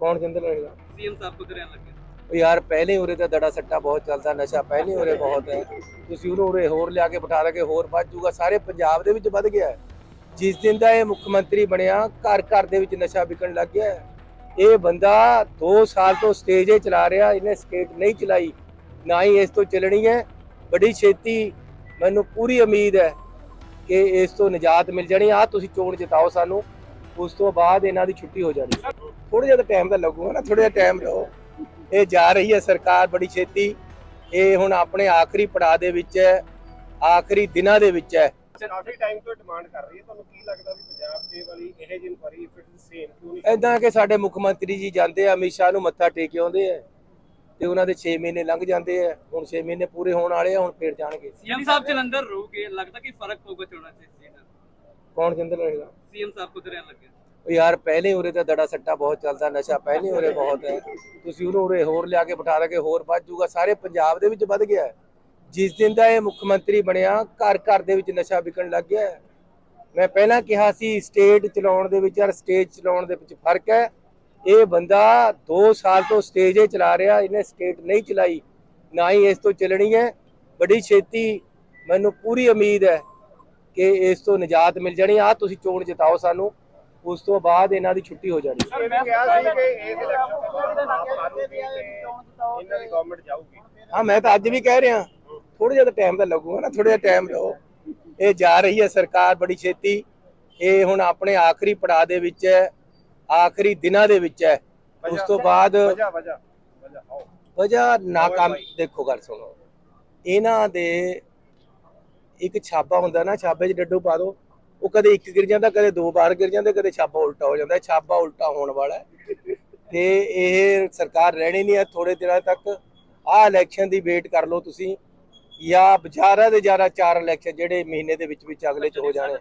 ਕੌਣ ਕਹਿੰਦਾ ਰਹੇਗਾ ਸੀਐਮ ਸਾਹਿਬ ਕੋ ਰਹਿਣ ਲੱਗੇ ਉਹ ਯਾਰ ਪਹਿਲੇ ਉਰੇ ਤਾਂ ਦੜਾ ਸੱਟਾ ਬਹੁਤ ਚੱਲਦਾ ਨਸ਼ਾ ਪਹਿਲੇ ਉਰੇ ਬਹੁਤ ਹੈ। ਤੁਸੀਂ ਉਹਨੂੰ ਉਰੇ ਹੋਰ ਲਿਆ ਕੇ ਬਿਠਾ ਲਗੇ ਹੋਰ ਵੱਧ ਜੂਗਾ ਸਾਰੇ ਪੰਜਾਬ ਦੇ ਵਿੱਚ ਵੱਧ ਗਿਆ। ਜਿਸ ਦਿਨ ਦਾ ਇਹ ਮੁੱਖ ਮੰਤਰੀ ਬਣਿਆ ਘਰ ਘਰ ਦੇ ਵਿੱਚ ਨਸ਼ਾ ਵਿਕਣ ਲੱਗ ਗਿਆ। ਇਹ ਬੰਦਾ 2 ਸਾਲ ਤੋਂ ਸਟੇਜੇ ਚਲਾ ਰਿਹਾ ਇਹਨੇ ਸਟੇਟ ਨਹੀਂ ਚਲਾਈ ਨਾ ਹੀ ਇਸ ਤੋਂ ਚੱਲਣੀ ਹੈ। ਬੜੀ ਛੇਤੀ ਮੈਨੂੰ ਪੂਰੀ ਉਮੀਦ ਹੈ ਕਿ ਇਸ ਤੋਂ ਨਿਜਾਤ ਮਿਲ ਜਾਣੀ। ਆ ਤੁਸੀਂ ਚੋਣ ਜਿਤਾਓ ਸਾਨੂੰ। ਉਸ ਤੋਂ ਬਾਅਦ ਇਹਨਾਂ ਦੀ ਛੁੱਟੀ ਹੋ ਜਾਣੀ ਥੋੜਾ ਜਿਹਾ ਟਾਈਮ ਤਾਂ ਲੱਗੂਗਾ ਨਾ ਥੋੜਾ ਜਿਹਾ ਟਾਈਮ ਲਓ। ਇਹ ਜਾ ਰਹੀ ਹੈ ਸਰਕਾਰ ਬੜੀ ਛੇਤੀ। ਇਹ ਹੁਣ ਆਪਣੇ ਆਖਰੀ ਪੜਾਅ ਦੇ ਵਿੱਚ ਹੈ ਆਖਰੀ ਦਿਨਾਂ ਦੇ ਵਿੱਚ ਹੈ। ਕਾਫੀ ਟਾਈਮ ਤੋਂ ਡਿਮਾਂਡ ਕਰ ਰਹੀ ਹੈ। ਤੁਹਾਨੂੰ ਕੀ ਲੱਗਦਾ ਵੀ ਪੰਜਾਬ 'ਚ ਇਹ ਵਾਲੀ ਇਹ ਜਿਹੀ inquiry if it is same ਕਿਉਂ ਨਹੀਂ ਐਦਾਂ ਕਿ ਸਾਡੇ ਮੁੱਖ ਮੰਤਰੀ ਜੀ ਜਾਂਦੇ ਆ ਅਮਿਤ ਸ਼ਾਹ ਨੂੰ ਮੱਥਾ ਟੇਕ ਆਉਂਦੇ ਆ ਤੇ ਉਹਨਾਂ ਦੇ 6 ਮਹੀਨੇ ਲੰਘ ਜਾਂਦੇ ਆ। ਹੁਣ 6 ਮਹੀਨੇ ਪੂਰੇ ਹੋਣ ਵਾਲੇ ਆ ਹੁਣ ਫੇਰ ਜਾਣਗੇ। ਸੀਐਮ ਸਾਹਿਬ ਜਲੰਧਰ ਰਹੋਗੇ ਲੱਗਦਾ ਕਿ ਫ਼ਰਕ ਪਊਗਾ ਚੋਣਾਂ 'ਚ ਕੌਣ ਕਹਿੰਦਾ ਰਹੇਗਾ? ਸੀਐਮ ਸਾਹਿਬ ਕੋ ਰਹਿਣ ਲੱਗੇ ਉਹ ਯਾਰ ਪਹਿਲੇ ਉਰੇ ਤਾਂ ਦੜਾ ਸੱਟਾ ਬਹੁਤ ਚੱਲਦਾ, ਨਸ਼ਾ ਪਹਿਲੇ ਉਰੇ ਬਹੁਤ ਹੈ। ਤੁਸੀਂ ਉਹਨੂੰ ਉਰੇ ਹੋਰ ਲਿਆ ਕੇ ਬਿਠਾ ਲਗੇ ਹੋਰ ਵੱਧ ਜੂਗਾ ਸਾਰੇ ਪੰਜਾਬ ਦੇ ਵਿੱਚ ਵੱਧ ਗਿਆ ਜਿਸ ਦਿਨ ਦਾ ਇਹ ਮੁੱਖ ਮੰਤਰੀ ਬਣਿਆ, ਘਰ ਘਰ ਦੇ ਵਿੱਚ ਨਸ਼ਾ ਵਿਕਣ ਲੱਗ ਗਿਆ ਮੈਂ ਪਹਿਲਾਂ ਕਿਹਾ ਸੀ ਸਟੇਟ ਚਲਾਉਣ ਦੇ ਵਿੱਚ ਔਰ ਸਟੇਜ ਚਲਾਉਣ ਦੇ ਵਿੱਚ ਫ਼ਰਕ ਹੈ। ਇਹ ਬੰਦਾ 2 ਸਾਲ ਤੋਂ ਸਟੇਜੇ ਚਲਾ ਰਿਹਾ, ਇਹਨੇ ਸਟੇਟ ਨਹੀਂ ਚਲਾਈ, ਨਾ ਹੀ ਇਸ ਤੋਂ ਚੱਲਣੀ ਹੈ। ਬੜੀ ਛੇਤੀ ਮੈਨੂੰ ਪੂਰੀ ਉਮੀਦ ਹੈ ਕਿ ਇਸ ਤੋਂ ਨਿਜਾਤ ਮਿਲ ਜਾਣੀ ਆ ਤੁਸੀਂ ਚੋਣ ਜਿਤਾਓ ਸਾਨੂੰ ਉਸ ਤੋਂ ਬਾਅਦ ਇਹਨਾਂ ਦੀ ਛੁੱਟੀ ਹੋ ਜਾਣੀ। ਇਹ ਵੀ ਕਿਹਾ ਸੀ ਕਿ ਇਸ ਇਲੈਕਸ਼ਨ ਤੋਂ ਬਾਅਦ ਆਪ ਆਦਮੀ ਤੇ ਇਹਨਾਂ ਦੀ ਗਵਰਨਮੈਂਟ ਜਾਊਗੀ। ਹਾਂ ਮੈਂ ਤਾਂ ਅੱਜ ਵੀ ਕਹਿ ਰਿਹਾ ਥੋੜਾ ਜਿਹਾ ਟਾਈਮ ਤਾਂ ਲੱਗੂਗਾ ਨਾ ਥੋੜਾ ਜਿਹਾ ਟਾਈਮ ਲਓ ਇਹ ਜਾ ਰਹੀ ਹੈ ਸਰਕਾਰ ਬੜੀ ਛੇਤੀ ਇਹ ਹੁਣ ਆਪਣੇ ਆਖਰੀ ਪੜਾਅ ਦੇ ਵਿੱਚ ਹੈ ਆਖਰੀ ਦਿਨਾਂ ਦੇ ਵਿੱਚ ਹੈ। ਉਸ ਤੋਂ ਬਾਅਦ ਵਜ੍ਹਾ ਆਓ। ਵਜ੍ਹਾ ਨਾਕਾਮ। ਦੇਖੋ ਗੱਲ ਸੁਣੋ ਇਹਨਾਂ ਦੇ ਇੱਕ ਛਾਪਾ ਹੁੰਦਾ ਨਾ ਛਾਪੇ 'ਚ ਡੱਡੂ ਪਾ ਦੋ, ਉਹ ਕਦੇ ਇੱਕ ਗਿਰ ਜਾਂਦਾ, ਕਦੇ ਦੋ ਵਾਰ ਗਿਰ ਜਾਂਦੇ, ਕਦੇ ਛਾਬਾ ਉਲਟਾ ਹੋ ਜਾਂਦਾ, ਛਾਬਾ ਉਲਟਾ ਹੋਣ ਵਾਲਾ ਹੈ। ਤੇ ਇਹ ਸਰਕਾਰ ਰਹਿਣੀ ਨਹੀਂ ਹੈ ਥੋੜੇ ਦਿਨਾਂ ਤੱਕ। ਆਹ ਇਲੈਕਸ਼ਨ ਦੀ ਵੇਟ ਕਰ ਲਓ ਤੁਸੀਂ। ਜਾਂ ਵਿਚਾਰਾ ਦੇ ਜ਼ਿਆਦਾ ਚਾਰ ਇਲੈਕਸ਼ਨ ਜਿਹੜੇ ਮਹੀਨੇ ਦੇ ਵਿੱਚ ਵਿੱਚ ਅਗਲੇ ਚ ਹੋ ਜਾਣੇ।